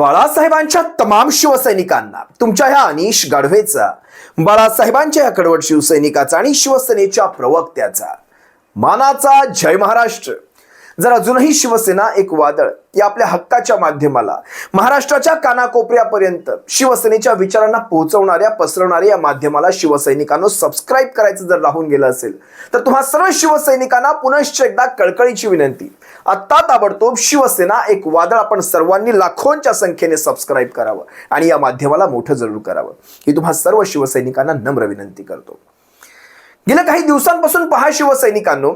बाळासाहेबांच्या तमाम शिवसैनिकांना तुमच्या ह्या अनिश गाढवेचा बाळासाहेबांच्या या कडवट शिवसैनिकाचा आणि शिवसेनेच्या प्रवक्त्याचा. मानाचा जय महाराष्ट्र. जर अजूनही शिवसेना एक वादळ या आपल्या हक्काच्या माध्यमाला महाराष्ट्राच्या कानाकोपऱ्यापर्यंत शिवसेनेच्या विचारांना पोहोचवणाऱ्या पसरवणाऱ्या या माध्यमाला शिवसैनिकांनो सबस्क्राईब करायचं जर राहून गेलं असेल तर तुम्हा सर्व शिवसैनिकांना पुनश्च एकदा कळकळीची विनंती. आत्ता ताबडतोब शिवसेना एक वादळ आपण सर्वांनी लाखोंच्या संख्येने सबस्क्राईब करावं आणि या माध्यमाला मोठं जरूर करावं. ही तुम्हा सर्व शिवसैनिकांना नम्र विनंती करतो. गेल्या काही दिवसांपासून पहा शिवसैनिकांनो.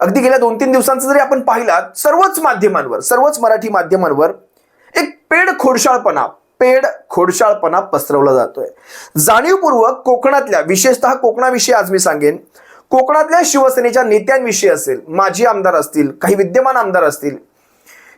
अगदी गेल्या दोन तीन दिवसांचं जरी आपण पाहिलात सर्वच माध्यमांवर सर्वच मराठी माध्यमांवर एक पेड खोडशाळपणा पेड खोडशाळपणा पसरवला जातोय. जाणीवपूर्वक कोकणातल्या विशेषतः कोकणाविषयी आज मी सांगेन कोकणातल्या शिवसेनेच्या नेत्यांविषयी असेल माजी आमदार असतील काही विद्यमान आमदार असतील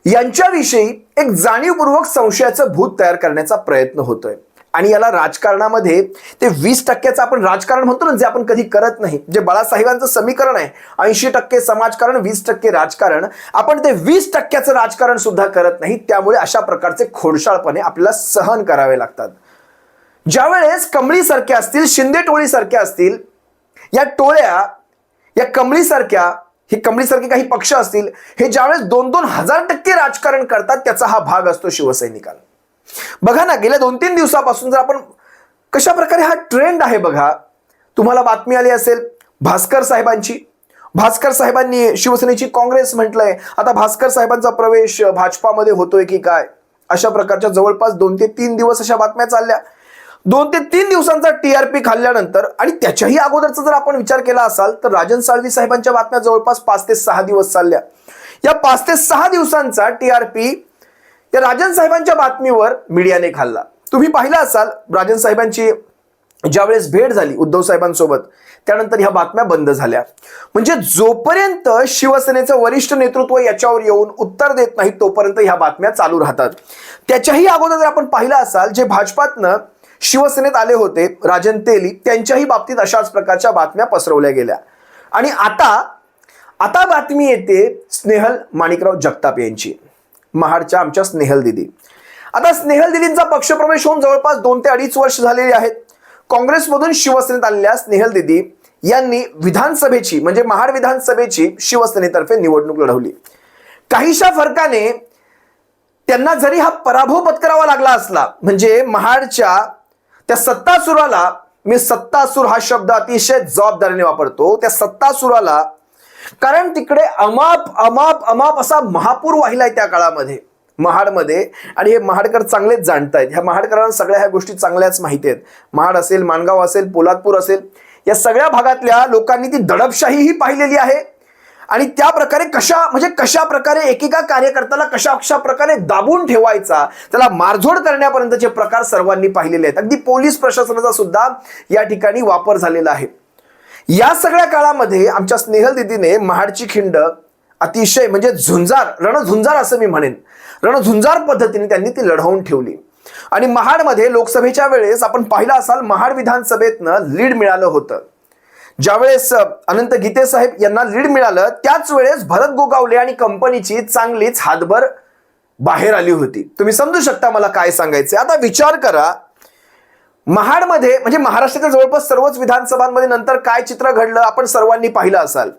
यांच्याविषयी एक जाणीवपूर्वक संशयाचं भूत तयार करण्याचा प्रयत्न होतोय. आणि याला राजकारणामध्ये ते वीस टक्क्याचं आपण राजकारण म्हणतो ना जे आपण कधी करत नाही जे बाळासाहेबांचं समीकरण आहे ऐंशी टक्के समाजकारण वीस टक्के राजकारण आपण ते वीस टक्क्याचं राजकारण सुद्धा करत नाही त्यामुळे अशा प्रकारचे खोडशाळपणे आपल्याला सहन करावे लागतात. ज्यावेळेस कमळीसारख्या असतील शिंदे टोळीसारख्या असतील या टोळ्या या कमळीसारख्या हे कमळीसारखे काही पक्ष असतील हे ज्यावेळेस दोन दोन हजार टक्के राजकारण करतात त्याचा हा भाग असतो शिवसैनिकांना. बघा ना गेल्या दोन तीन दिवसापासून जर आपण कशा प्रकारे हा ट्रेंड आहे बघा तुम्हाला बातमी आली असेल भास्कर साहेबांची. भास्कर साहेबांनी शिवसेनेची काँग्रेस म्हटलंय. आता भास्कर साहेबांचा प्रवेश भाजपामध्ये होतोय की काय? अशा प्रकारच्या जवळपास दोन ते तीन दिवस अशा बातम्या चालल्या. दोन ते तीन दिवसांचा टीआरपी खाल्ल्यानंतर आणि त्याच्याही अगोदरचा जर आपण विचार केला असाल तर राजन साळवी साहेबांच्या बातम्या जवळपास पाच ते सहा दिवस चालल्या. या पाच ते सहा दिवसांचा टीआरपी या राजन साहेबांच्या बातमीवर मीडियाने खाल्ला. तुम्ही पाहिला असाल राजन साहेबांची ज्यावेळेस भेट झाली उद्धव साहेबांसोबत त्यानंतर ह्या बातम्या बंद झाल्या. म्हणजे जोपर्यंत शिवसेनेचं वरिष्ठ नेतृत्व याच्यावर येऊन उत्तर देत नाही तोपर्यंत ह्या बातम्या चालू राहतात. त्याच्याही अगोदर जर आपण पाहिलं असाल जे भाजपातनं शिवसेनेत आले होते राजन तेली. त्यांच्याही बाबतीत अशाच प्रकारच्या बातम्या पसरवल्या गेल्या. आणि आता आता बातमी येते स्नेहल माणिकराव जगताप यांची. महाडच्या आमच्या स्नेहल दिदी. आता स्नेहल दिदींचा पक्षप्रवेश होऊन जवळपास दोन ते अडीच वर्ष झालेली आहेत. काँग्रेसमधून शिवसेनेत आलेल्या स्नेहल दिदी यांनी विधानसभेची म्हणजे महाड विधानसभेची शिवसेनेतर्फे निवडणूक लढवली. काहीशा फरकाने त्यांना जरी हा पराभव पत्करावा लागला असला म्हणजे महाडच्या त्या सत्तासुराला मी सत्तासूर हा शब्द अतिशय जबाबदारीने वापरतो. त्या सत्तासुराला कारण तिकडे अमाप अमाप अमाप असा महापूर वाहिलाय त्या काळामध्ये महाडमध्ये. आणि हे महाडकर चांगलेच जाणतायत. ह्या महाडकरांना सगळ्या ह्या गोष्टी चांगल्याच माहिती आहेत. महाड असेल माणगाव असेल पोलादपूर असेल या सगळ्या भागातल्या लोकांनी ती दडपशाहीही पाहिलेली आहे. आणि त्या प्रकारे कशा म्हणजे कशा प्रकारे एकेका कार्यकर्त्याला कशा कशा प्रकारे दाबून ठेवायचा त्याला मारझोड करण्यापर्यंतचे प्रकार सर्वांनी पाहिलेले आहेत. अगदी पोलीस प्रशासनाचा सुद्धा या ठिकाणी वापर झालेला आहे. या सगळ्या काळामध्ये आमच्या स्नेहल दिदीने महाडची खिंड अतिशय म्हणजे झुंजार रणझुंजार असं मी म्हणेन रणझुंजार पद्धतीने त्यांनी ती लढवून ठेवली. आणि महाडमध्ये लोकसभेच्या वेळेस आपण पाहिलं असाल महाड विधानसभेतनं लीड मिळालं होतं. ज्यावेळेस अनंत गीते साहेब यांना लीड मिळालं त्याच वेळेस भरत गोगावले आणि कंपनीची चांगलीच हातभर बाहेर आली होती. तुम्ही समजू शकता मला काय सांगायचं आता विचार करा महाडमध्ये म्हणजे महाराष्ट्राच्या जवळपास सर्वच विधानसभांमध्ये नंतर काय चित्र घडलं आपण सर्वांनी पाहिलं असाल.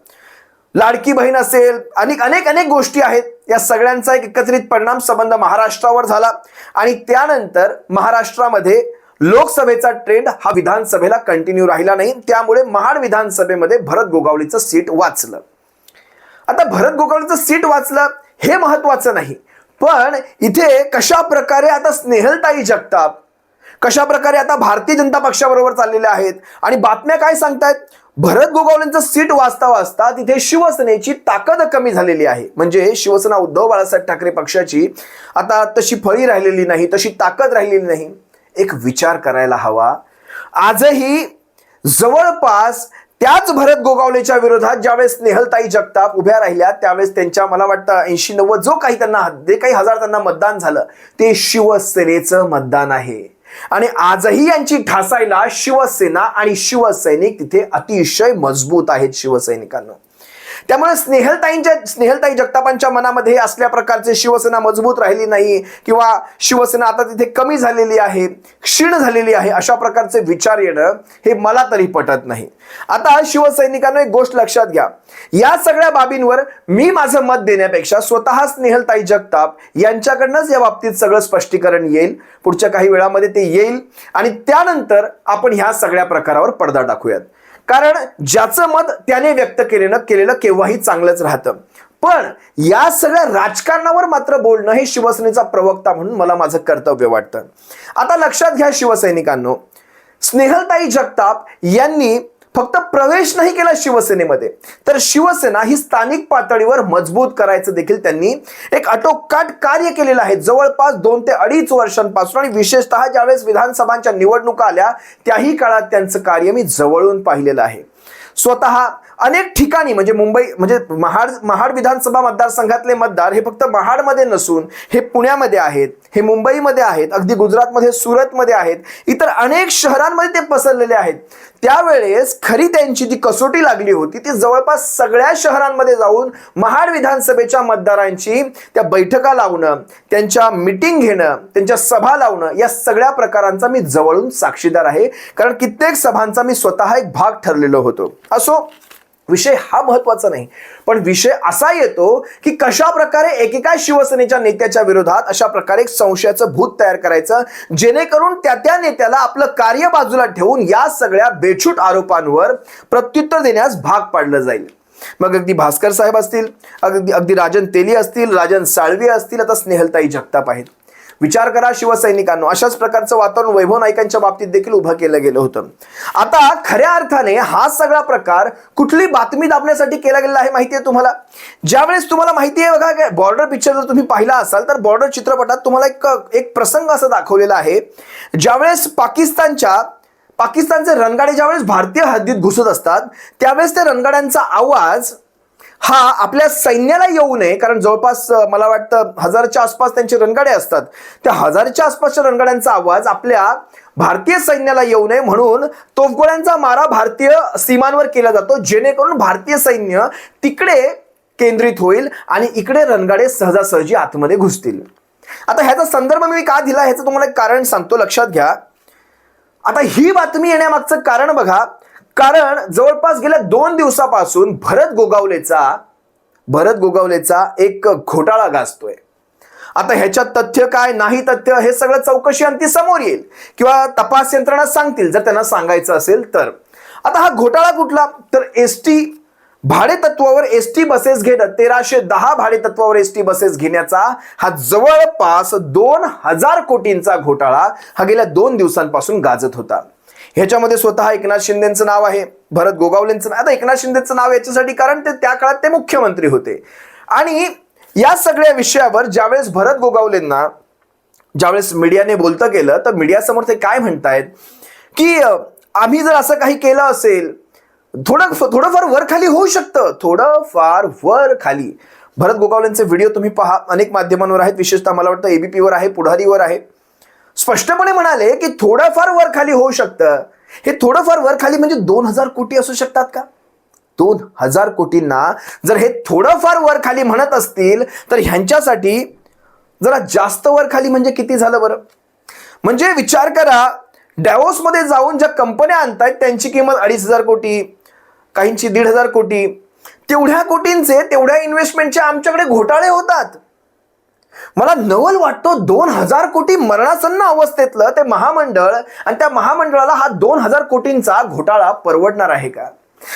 लाडकी बहीण असेल अनेक अनेक अनेक गोष्टी आहेत. या सगळ्यांचा एक एकत्रित परिणाम संबंध महाराष्ट्रावर झाला. आणि त्यानंतर महाराष्ट्रामध्ये लोकसभेचा ट्रेंड हा विधानसभेला कंटिन्यू राहिला नाही. त्यामुळे महाड विधानसभेमध्ये भरत गोगावलीचं सीट वाचलं. आता भरत गोगावलीचं सीट वाचलं हे महत्वाचं नाही. पण इथे कशा प्रकारे आता स्नेहलताई जगताप कशा प्रकारे आता भारतीय जनता पक्षाबरोबर चाललेले आहेत आणि बातम्या काय सांगतायत? भरत गोगावलेंचं सीट वाचता वाचता तिथे शिवसेनेची ताकद कमी झालेली आहे. म्हणजे शिवसेना उद्धव बाळासाहेब ठाकरे पक्षाची आता तशी फळी राहिलेली नाही तशी ताकद राहिलेली नाही. एक विचार करायला हवा. आजही जवळपास त्याच भरत गोगावलेच्या विरोधात ज्यावेळेस स्नेहलताई जगताप उभ्या राहिल्या त्यावेळेस त्यांच्या मला वाटतं ऐंशी नव्वद जो काही त्यांना जे काही हजार त्यांना मतदान झालं ते शिवसेनेचं मतदान आहे. आणि आजही यांची ठासायला शिवसेना आणि शिवसैनिक तिथे अतिशय मजबूत आहेत शिवसैनिकांना. त्यामुळे स्नेहलताईंच्या स्नेहलताई जगतापांच्या मनामध्ये असल्या प्रकारचे शिवसेना मजबूत राहिली नाही किंवा शिवसेना आता तिथे कमी झालेली आहे क्षीण झालेली आहे अशा प्रकारचे विचार येणं हे मला तरी पटत नाही. आता शिवसैनिकांना एक गोष्ट लक्षात घ्या. या सगळ्या बाबींवर मी माझं मत देण्यापेक्षा स्वतः स्नेहलताई जगताप यांच्याकडनंच या बाबतीत सगळं स्पष्टीकरण येईल. पुढच्या काही वेळामध्ये ते येईल. आणि त्यानंतर आपण ह्या सगळ्या प्रकारावर पडदा टाकूयात. कारण ज्याचं मत त्याने व्यक्त केलेलं केलेलं केव्हाही चांगलंच राहतं. पण या सगळ्या राजकारणावर मात्र बोलणं हे शिवसेनेचा प्रवक्ता म्हणून मला माझं कर्तव्य वाटतं. आता लक्षात घ्या शिवसैनिकांनो. स्नेहलताई जगताप यांनी फक्त प्रवेश नाही केला शिवसेनेमध्ये तर शिवसेना ही स्थानिक पातळीवर मजबूत करायचं देखील त्यांनी एक अटोकाट कार्य केलेलं आहे. जवळपास दोन ते अडीच वर्षांपासून आणि विशेषतः ज्यावेळेस विधानसभांच्या निवडणुका आल्या त्याही काळात त्यांचं कार्य मी जवळून पाहिलेलं आहे. स्वतः अनेक ठिकाणी म्हणजे मुंबई म्हणजे महाड महाड विधानसभा मतदारसंघातले मतदार हे फक्त महाडमध्ये नसून हे पुण्यामध्ये आहेत हे मुंबईमध्ये आहेत अगदी गुजरातमध्ये सुरतमध्ये आहेत इतर अनेक शहरांमध्ये ते पसरलेले आहेत. त्यावेळेस खरी त्यांची जी कसोटी लागली होती ती जवळपास सगळ्या शहरांमध्ये जाऊन महाड विधानसभेच्या मतदारांची त्या बैठका लावणं त्यांच्या मिटिंग घेणं त्यांच्या सभा लावणं या सगळ्या प्रकारांचा मी जवळून साक्षीदार आहे. कारण कित्येक सभांचा मी स्वतः एक भाग ठरलेलो होतो. असो विषय हा महत्त्वाचा नाही. पण विषय असा येतो की कशा प्रकारे एकेका शिवसेनेच्या नेत्याच्या विरोधात अशा प्रकारे एक संशयाचं भूत तयार करायचं जेणेकरून त्या त्या नेत्याला आपलं कार्य बाजूला ठेवून या सगळ्या बेछूट आरोपांवर प्रत्युत्तर देण्यास भाग पाडलं जाईल. मग अगदी भास्कर साहेब असतील अगदी अगदी राजन तेली असतील राजन साळवी असतील आता स्नेहलताई जगताप आहेत. विचार करा शिवसैनिकांनो. अशाच प्रकारचं वातावरण वैभव नाईकांच्या बाबतीत देखील उभं केलं गेलं होतं. आता खऱ्या अर्थाने हा सगळा प्रकार कुठली बातमी दाबण्यासाठी केला गेलेला आहे माहिती आहे तुम्हाला? ज्यावेळेस तुम्हाला माहिती आहे बघा बॉर्डर पिक्चर जर तुम्ही पाहिला असाल तर बॉर्डर चित्रपटात तुम्हाला एक एक प्रसंग असा दाखवलेला आहे. ज्यावेळेस पाकिस्तानच्या पाकिस्तानचे रणगाडे ज्यावेळेस भारतीय हद्दीत घुसत असतात त्यावेळेस त्या रणगाड्यांचा आवाज हा आपल्या सैन्याला येऊ नये कारण जवळपास मला वाटतं हजारच्या आसपास त्यांचे रणगाडे असतात. त्या हजारच्या आसपासच्या रणगाड्यांचा आवाज आपल्या भारतीय सैन्याला येऊ नये म्हणून तोफगोळ्यांचा मारा भारतीय सीमांवर केला जातो जेणेकरून भारतीय सैन्य तिकडे केंद्रित होईल आणि इकडे रणगाडे सहजासहजी आतमध्ये घुसतील. आता ह्याचा संदर्भ मी का दिला ह्याचं तुम्हाला एक कारण सांगतो लक्षात घ्या. आता ही बातमी येण्यामागचं कारण बघा कारण जवळपास गेल्या दोन दिवसापासून भरत गोगावलेचा भरत गोगावलेचा एक घोटाळा गाजतोय. आता ह्याच्यात तथ्य काय नाही तथ्य हे सगळं चौकशी अंती समोर येईल किंवा तपास यंत्रणा सांगतील जर त्यांना सांगायचं असेल तर. आता हा घोटाळा कुठला? तर एस टी भाडे तत्वावर एस टी बसेस घेणं तेराशे दहा भाडे तत्वावर एस टी बसेस घेण्याचा हा जवळपास दोन हजार कोटींचा घोटाळा हा गेल्या दोन दिवसांपासून गाजत होता. ह्याच्यामध्ये स्वतः एकनाथ शिंदेचं नाव आहे भरत गोगावलेंचं नाव आता एकनाथ शिंदेचं नाव याच्यासाठी कारण ते त्या काळात ते मुख्यमंत्री होते. आणि या सगळ्या विषयावर ज्यावेळेस भरत गोगावलेंना ज्यावेळेस मीडियाने बोलतं केलं तर मीडियासमोर ते काय म्हणतायत? की आम्ही जर असं काही केलं असेल थोडं थोडंफार वर खाली होऊ शकतं. थोडंफार वर खाली. भरत गोगावलेंचे व्हिडिओ तुम्ही पहा. अनेक माध्यमांवर आहेत. विशेषतः मला वाटतं एबीपीवर आहे पुढारीवर आहे. स्पष्टपणे म्हणाले की थोडंफार वर खाली होऊ शकतं. हे थोडंफार वर खाली म्हणजे दोन हजार कोटी असू शकतात का? दोन हजार कोटींना जर हे थोडंफार वर खाली म्हणत असतील तर ह्यांच्यासाठी जरा जास्त वर खाली म्हणजे किती झालं बरं? म्हणजे विचार करा डॅवोसमध्ये जाऊन ज्या कंपन्या आणतायत त्यांची किंमत अडीच हजार कोटी काहींची दीड हजार कोटी. तेवढ्या कोटींचे तेवढ्या इन्व्हेस्टमेंटचे आमच्याकडे घोटाळे होतात. मला नवल वाटतो दोन हजार कोटी मरणासन्न अवस्थेतलं ते महामंडळ आणि त्या महामंडळाला हा दोन हजार कोटींचा घोटाळा परवडणार आहे का?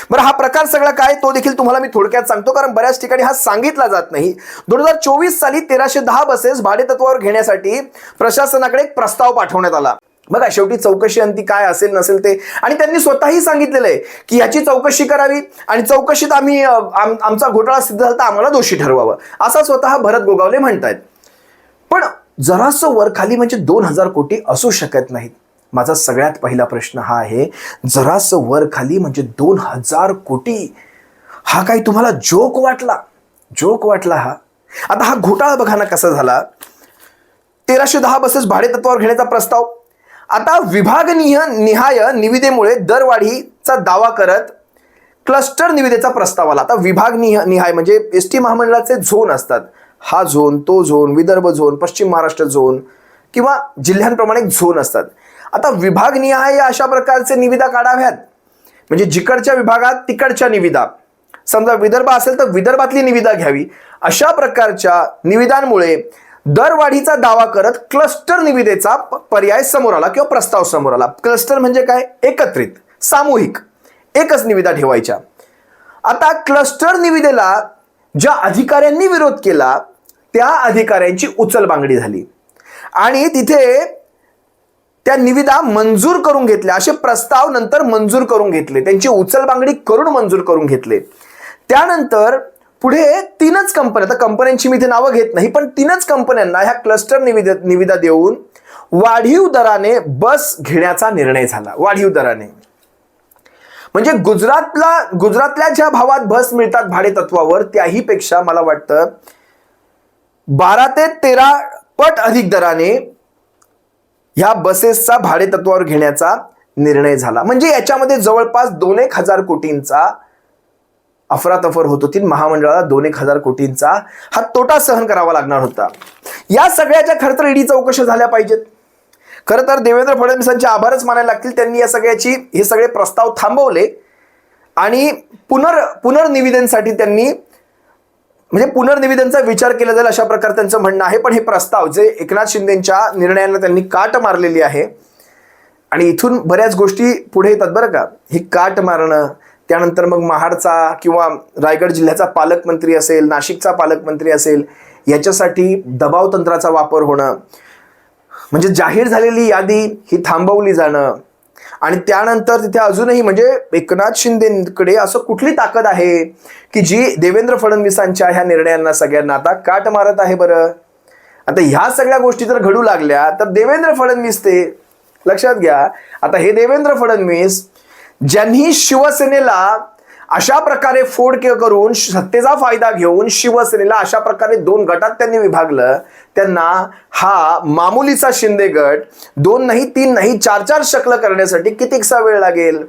बरं हा प्रकार सगळा काय? तो देखील तुम्हाला मी थोडक्यात सांगतो कारण बऱ्याच ठिकाणी हा सांगितला जात नाही. दोन हजार चोवीस साली तेराशे दहा बसेस भाडेतत्वावर घेण्यासाठी प्रशासनाकडे एक प्रस्ताव पाठवण्यात आला. बघा शेवटी चौकशी अंती काय असेल नसेल ते. आणि त्यांनी स्वतःही सांगितलेलं आहे की याची चौकशी करावी आणि चौकशीत आम्ही आम- आमचा घोटाळा सिद्ध झाला तर आम्हाला दोषी ठरवावं. असा स्वतः भरत गोगावले म्हणतायत. पण जरासं वर खाली म्हणजे दोन हजार कोटी असू शकत नाहीत. माझा सगळ्यात पहिला प्रश्न हा आहे जरासं वर खाली म्हणजे दोन हजार कोटी हा काही तुम्हाला जोक वाटला? जोक वाटला हा? आता हा घोटाळा बघा ना कसा झाला. तेराशे दहा बसेस भाडेतत्वावर घेण्याचा प्रस्ताव आता विभागनिय निहाय निविदेमुळे दरवाढीचा दावा करत क्लस्टर निविदेचा प्रस्ताव आला. आता विभाग निहाय म्हणजे एस टी महामंडळाचे झोन असतात. हा झोन तो झोन विदर्भ झोन पश्चिम महाराष्ट्र झोन किंवा जिल्ह्यांप्रमाणे झोन असतात. आता विभाग निहाय अशा प्रकारचे निविदा काढाव्यात. म्हणजे जिकडच्या विभागात तिकडच्या निविदा. समजा विदर्भ असेल तर विदर्भातली निविदा घ्यावी. अशा प्रकारच्या निविदांमुळे दरवाढीचा दावा करत क्लस्टर निविदेचा पर्याय समोर आला किंवा प्रस्ताव समोर आला. क्लस्टर म्हणजे काय? एकत्रित सामूहिक एकच निविदा ठेवायच्या. आता क्लस्टर निविदेला ज्या अधिकाऱ्यांनी विरोध केला त्या अधिकाऱ्यांची उचलबांगडी झाली. आणि तिथे त्या निविदा मंजूर करून घेतल्या. असे प्रस्ताव नंतर मंजूर करून घेतले. त्यांची उचलबांगडी करून मंजूर करून घेतले. त्यानंतर पुढे तीनच कंपन्या आता कंपन्यांची मी इथे नावं घेत नाही पण तीनच कंपन्यांना ह्या क्लस्टर निविदा निविदा देऊन वाढीव दराने बस घेण्याचा निर्णय झाला. वाढीव दराने. म्हणजे गुजरातला गुजरातल्या ज्या भावात बस मिळतात भाडे तत्वावर त्याही पेक्षा मला वाटतं बारा ते तेरा पट अधिक दराने ह्या बसेसचा भाडे तत्वावर घेण्याचा निर्णय झाला. म्हणजे याच्यामध्ये जवळपास दोन एक हजार कोटींचा अफरातफर होत होती. महामंडळाला दोन एक हजार कोटींचा हा तोटा सहन करावा लागणार होता. या सगळ्याच्या खरं तर ईडी चौकशा झाल्या पाहिजेत. खरं तर देवेंद्र फडणवीसांचे आभारच मानायला लागतील. त्यांनी या सगळ्याची हे सगळे प्रस्ताव थांबवले. आणि पुनर पुनर्निवेदनसाठी त्यांनी म्हणजे पुनर्निवेदनचा विचार केला जाईल अशा प्रकारे त्यांचं म्हणणं आहे. पण हे प्रस्ताव जे एकनाथ शिंदेच्या निर्णयांना त्यांनी काट मारलेली आहे. आणि इथून बऱ्याच गोष्टी पुढे येतात बरं का. ही काट मारणं त्यानंतर मग महाडचा किंवा रायगड जिल्ह्याचा पालकमंत्री असेल नाशिकचा पालकमंत्री असेल याच्यासाठी दबाव तंत्राचा वापर होणं म्हणजे जाहीर झालेली यादी ही थांबवली जाणं आणि त्यानंतर तिथे अजूनही म्हणजे एकनाथ शिंदेकडे असं कुठली ताकद आहे की जी देवेंद्र फडणवीसांच्या ह्या निर्णयांना सगळ्यांना आता काट मारत आहे बरं? आता ह्या सगळ्या गोष्टी जर घडू लागल्या तर देवेंद्र फडणवीस ते लक्षात घ्या आता हे देवेंद्र फडणवीस ज्यांनी शिवसेनेला अशा प्रकारे फोड करून सत्तेचा फायदा घेऊन शिवसेनेला अशा प्रकारे दोन गटात त्यांनी विभागलं त्यांना हा मामुलीचा शिंदे गट दोन नाही तीन नाही चार चार शकल करण्यासाठी कितीकसा वेळ लागेल?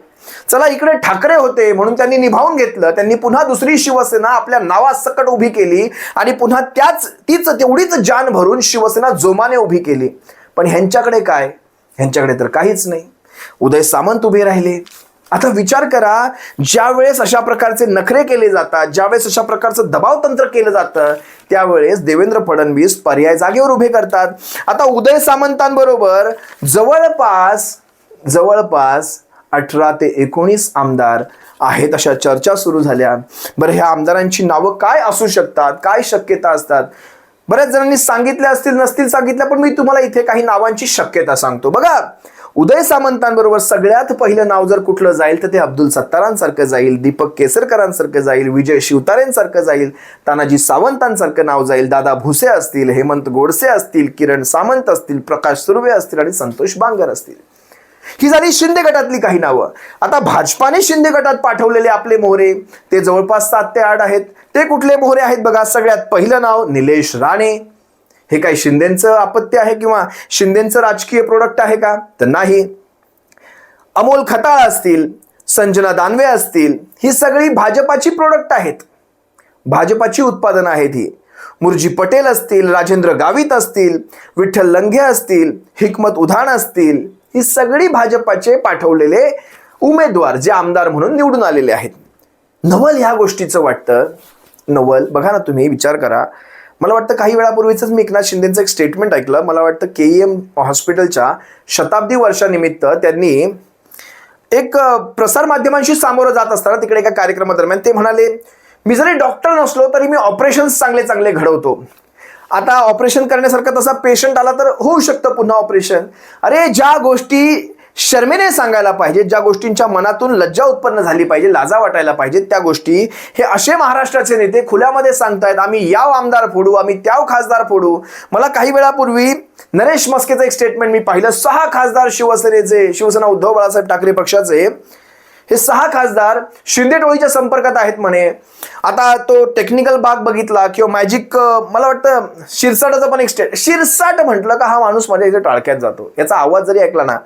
चला इकडे ठाकरे होते म्हणून त्यांनी निभावून घेतलं त्यांनी पुन्हा दुसरी शिवसेना आपल्या नावासकट उभी केली आणि पुन्हा त्याच तीच तेवढीच जान भरून शिवसेना जोमाने उभी केली. पण ह्यांच्याकडे काय? ह्यांच्याकडे तर काहीच नाही. उदय सामंत उभे राहिले. आता विचार करा ज्या वेळेस अशा प्रकारचे नखरे केले जातात ज्यावेळेस अशा प्रकारचं दबाव तंत्र केलं जातं त्यावेळेस देवेंद्र फडणवीस पर्याय जागेवर उभे करतात. आता उदय सामंतांबरोबर जवळपास जवळपास अठरा ते एकोणीस आमदार आहेत अशा चर्चा सुरू झाल्या. बरं ह्या आमदारांची नावं काय असू शकतात? काय शक्यता असतात? बऱ्याच जणांनी सांगितल्या असतील नसतील सांगितल्या पण मी तुम्हाला इथे काही नावांची शक्यता सांगतो. बघा उदय सामंतांबरोबर सगळ्यात पहिलं नाव जर कुठलं जाईल तर ते अब्दुल सत्तारांसारखं जाईल दीपक केसरकरांसारखं जाईल विजय शिवतारेंसारखं जाईल तानाजी सावंतांसारखं नाव जाईल दादा भुसे असतील हेमंत गोडसे असतील किरण सामंत असतील प्रकाश सुर्वे असतील आणि संतोष बांगर असतील. ही झाली शिंदे गटातली काही नावं. आता भाजपाने शिंदे गटात पाठवलेले आपले मोहरे ते जवळपास सात ते आठ आहेत. ते कुठले मोहरे आहेत बघा? सगळ्यात पहिलं नाव निलेश राणे. हे काय शिंदेचं आपत्य आहे किंवा शिंदेचं राजकीय प्रोडक्ट आहे का? तर नाही. अमोल खताळ असतील संजना दानवे असतील ही सगळी भाजपाची प्रोडक्ट आहेत. भाजपाची उत्पादनं आहेत ही. मुरजी पटेल असतील राजेंद्र गावित असतील विठ्ठल लंघे असतील हिकमत उधाण असतील ही सगळी भाजपाचे पाठवलेले उमेदवार जे आमदार म्हणून निवडून आलेले आहेत. नवल ह्या गोष्टीचं वाटतं. नवल बघा ना तुम्ही विचार करा. मला वाटतं काही वेळापूर्वीचंच मी एकनाथ शिंदेचं एक स्टेटमेंट ऐकलं. मला वाटतं के ई एम हॉस्पिटलच्या शताब्दी वर्षानिमित्त त्यांनी एक प्रसार माध्यमांशी सामोरं जात असताना तिकडे एका कार्यक्रमादरम्यान ते म्हणाले मी जरी डॉक्टर नसलो तरी मी ऑपरेशन्स चांगले चांगले घडवतो. आता ऑपरेशन करण्यासारखा तसा पेशंट आला तर होऊ शकतं पुन्हा ऑपरेशन. अरे ज्या गोष्टी शर्मेने सांगायला पाहिजे ज्या गोष्टींच्या मनातून लज्जा उत्पन्न झाली पाहिजे लाजा वाटायला पाहिजे त्या गोष्टी. हे असे महाराष्ट्राचे नेते खुल्यामध्ये सांगतायत आम्ही याव आमदार फोडू आम्ही त्याव खासदार फोडू. मला काही वेळापूर्वी नरेश मस्केचं एक स्टेटमेंट मी पाहिलं सहा खासदार शिवसेनेचे शिवसेना उद्धव बाळासाहेब ठाकरे पक्षाचे. हे सहा खासदार शिंदे टोळीच्या संपर्कात आहेत म्हणे. आता तो टेक्निकल भाग बघितला किंवा मॅजिक मला वाटतं शिरसाटाचं पण एक स्टेट शिरसाट म्हटलं का हा माणूस माझ्या इथे टाळक्यात जातो. याचा आवाज जरी ऐकला ना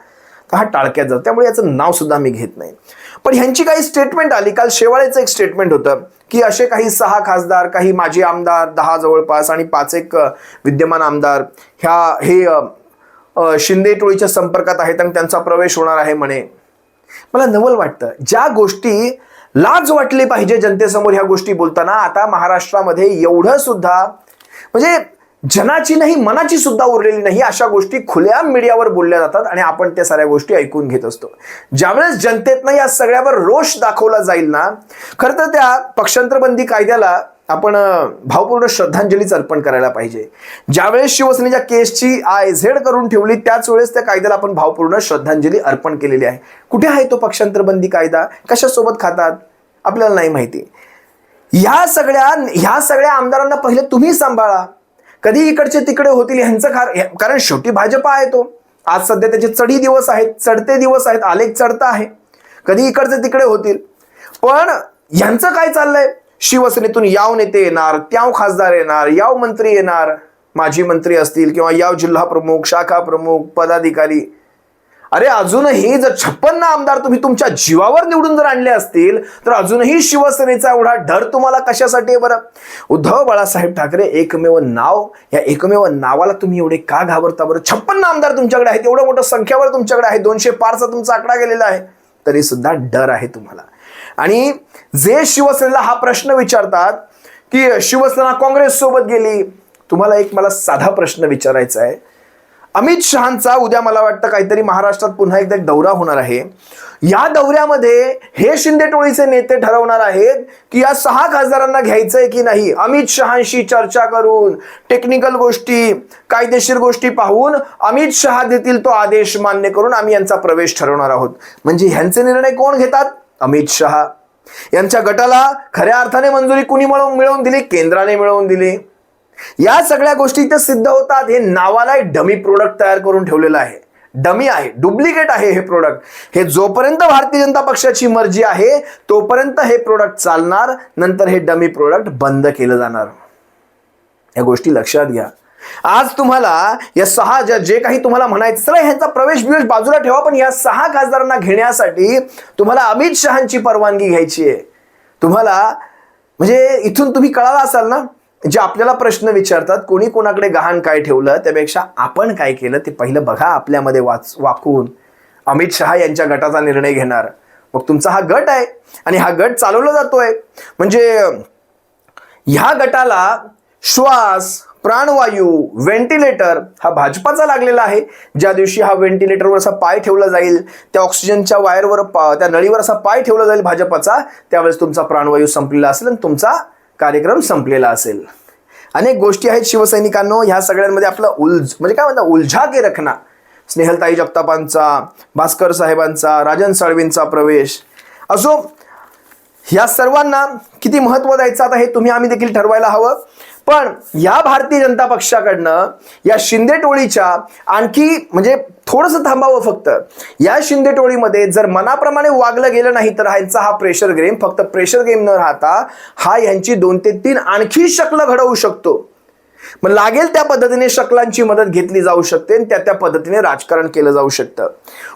हा टाळक्यात जातो त्यामुळे याचं नाव सुद्धा मी घेत नाही. पण ह्यांची काही स्टेटमेंट आली. काल शेवाळेचं एक स्टेटमेंट होतं की असे काही सहा खासदार काही माजी आमदार दहा जवळपास आणि पाच एक विद्यमान आमदार ह्या हे शिंदे टोळीच्या संपर्कात आहेत आणि त्यांचा प्रवेश होणार आहे म्हणे. मला नवल वाटतं. ज्या गोष्टी लाज वाटली पाहिजे जनतेसमोर ह्या गोष्टी बोलताना आता महाराष्ट्रामध्ये एवढं सुद्धा म्हणजे जनाची नाही मनाची सुद्धा उरलेली नाही अशा गोष्टी खुल्या मीडियावर बोलल्या जातात आणि आपण त्या साऱ्या गोष्टी ऐकून घेत असतो. ज्यावेळेस जनतेतनं या सगळ्यावर रोष दाखवला जाईल ना खरं तर त्या पक्षांतरबंदी कायद्याला आपण भावपूर्ण श्रद्धांजलीच अर्पण करायला पाहिजे. ज्यावेळेस शिवसेनेच्या केसची आय झेड करून ठेवली त्याच वेळेस त्या कायद्याला आपण भावपूर्ण श्रद्धांजली अर्पण केलेली आहे. कुठे आहे तो पक्षांतरबंदी कायदा? कशासोबत खातात? आपल्याला नाही माहिती. ह्या सगळ्या ह्या सगळ्या आमदारांना पहिले तुम्ही सांभाळा. कधी इकडचे तिकडे होतील ह्यांचं खार कारण शेवटी भाजपा आहे तो. आज सध्या त्याचे चढी दिवस आहेत चढते दिवस आहेत आलेख चढता आहे. कधी इकडचे तिकडे होतील. पण यांचं काय चाललंय? शिवसेनेतून याव नेते येणार त्याव खासदार येणार याव मंत्री येणार. माजी मंत्री असतील किंवा याव जिल्हा प्रमुख शाखा प्रमुख पदाधिकारी. अरे अजूनही जर छप्पन्न आमदार तुम्ही तुमच्या जीवावर निवडून जर आणले असतील तर अजूनही शिवसेनेचा एवढा डर तुम्हाला कशासाठी आहे बरं? उद्धव बाळासाहेब ठाकरे एकमेव नाव या एकमेव नावाला तुम्ही एवढे का घाबरता बरं? छप्पन्न आमदार तुमच्याकडे आहेत एवढं मोठं संख्यावर तुमच्याकडे आहे दोनशे पारचा तुमचा आकडा गेलेला आहे. तरी सुद्धा डर आहे तुम्हाला. आणि जे शिवसेनेला हा प्रश्न विचारतात की शिवसेना काँग्रेस सोबत गेली तुम्हाला एक मला साधा प्रश्न विचारायचा आहे. अमित शहांचा उद्या मला वाटतं काहीतरी महाराष्ट्रात पुन्हा एकदा एक दौरा होणार आहे. या दौऱ्यामध्ये हे शिंदे टोळीचे नेते ठरवणार आहेत की या सहा खासदारांना घ्यायचंय की नाही? अमित शहांशी चर्चा करून टेक्निकल गोष्टी कायदेशीर गोष्टी पाहून अमित शहा देतील तो आदेश मान्य करून आम्ही यांचा प्रवेश ठरवणार आहोत. म्हणजे ह्यांचे निर्णय कोण घेतात? अमित शहा. यांच्या गटाला खऱ्या अर्थाने मंजुरी कुणी मिळवून मिळवून दिली? केंद्राने मिळवून दिली. या सगळ्या गोष्टी इथे सिद्ध होतात. हे नावाला एक डमी प्रोडक्ट तयार करून ठेवलेलं आहे. डमी आहे डुप्लिकेट आहे हे प्रोडक्ट हे जोपर्यंत भारतीय जनता पक्षाची मर्जी आहे तोपर्यंत हे प्रोडक्ट चालणार नंतर हे डमी प्रोडक्ट बंद केलं जाणार. या गोष्टी लक्षात घ्या. आज तुम्हाला या सहा ज्या जे काही तुम्हाला म्हणायचं चला ह्यांचा प्रवेश बिवेश बाजूला ठेवा पण या सहा खासदारांना घेण्यासाठी तुम्हाला अमित शहांची परवानगी घ्यायची आहे. तुम्हाला म्हणजे इथून तुम्ही कळाला असाल ना? जे आपल्याला प्रश्न विचारतात कोणी कोणाकडे गहाण काय ठेवलं त्यापेक्षा आपण काय केलं ते पहिलं बघा आपल्यामध्ये वाच वाकून. अमित शहा यांच्या गटाचा निर्णय घेणार. मग तुमचा हा गट आहे आणि हा गट चालवला जातोय. म्हणजे ह्या गटाला श्वास प्राणवायू व्हेंटिलेटर हा भाजपाचा लागलेला आहे. ज्या दिवशी हा व्हेंटिलेटरवर असा पाय ठेवला जाईल त्या ऑक्सिजनच्या वायरवर पा- त्या नळीवर असा पाय ठेवला जाईल भाजपाचा त्यावेळेस तुमचा प्राणवायू संपलेला असेल आणि तुमचा कार्यक्रम संपलेला असेल. अनेक गोष्टी आहेत शिवसैनिकांनो ह्या सगळ्यांमध्ये आपला उलझ म्हणजे काय म्हणतात उलझा के रखना. स्नेहलताई जगतापांचा भास्कर साहेबांचा राजन साळवींचा प्रवेश. असो ह्या सर्वांना किती महत्त्व द्यायचं आता हे तुम्ही आम्ही देखील ठरवायला हवं. पण या भारतीय जनता पक्षाकडनं या शिंदे टोळीच्या आणखी म्हणजे थोडंसं थांबावं फक्त. या शिंदे टोळीमध्ये जर मनाप्रमाणे वागलं गेलं नाही तर ह्यांचा हा प्रेशर गेम फक्त प्रेशर गेम न राहता हा यांची दोन ते तीन आणखी शकलं घडवू शकतो. मग लागेल त्या पद्धतीने शकलांची मदत घेतली जाऊ शकते आणि त्या त्या पद्धतीने राजकारण केलं जाऊ शकतं.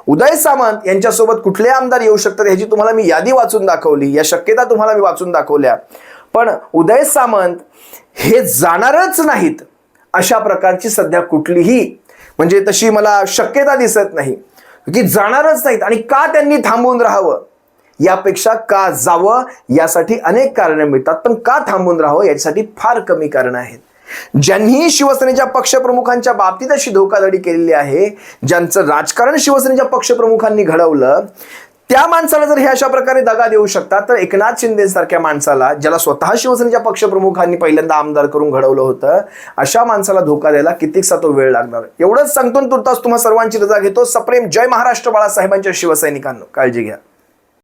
उदय सामंत यांच्यासोबत कुठले आमदार येऊ शकतात ह्याची तुम्हाला मी यादी वाचून दाखवली या शक्यता तुम्हाला मी वाचून दाखवल्या. पण उदय सामंत हे जाणारच नाहीत अशा प्रकारची सध्या कुठलीही म्हणजे तशी मला शक्यता दिसत नाही की जाणारच नाहीत. आणि का त्यांनी थांबून राहावं? यापेक्षा का जावं? यासाठी अनेक कारणं मिळतात पण का थांबून राहावं? याच्यासाठी फार कमी कारणं आहेत. ज्यांनी शिवसेनेच्या पक्षप्रमुखांच्या बाबतीत अशी धोकाधडी केलेली आहे ज्यांचं राजकारण शिवसेनेच्या पक्षप्रमुखांनी घडवलं त्या माणसाला जर हे अशा प्रकारे दगा देऊ शकतात तर एकनाथ शिंदे सारख्या माणसाला ज्याला स्वतः शिवसेनेच्या पक्षप्रमुखांनी पहिल्यांदा आमदार करून घडवलं होतं अशा माणसाला धोका द्यायला कितीकसा तो वेळ लागणार? एवढंच सांगतो तुर्तास तुम्हा सर्वांची रजा घेतो. सप्रेम जय महाराष्ट्र बाळासाहेबांच्या शिवसैनिकांनो. काळजी घ्या.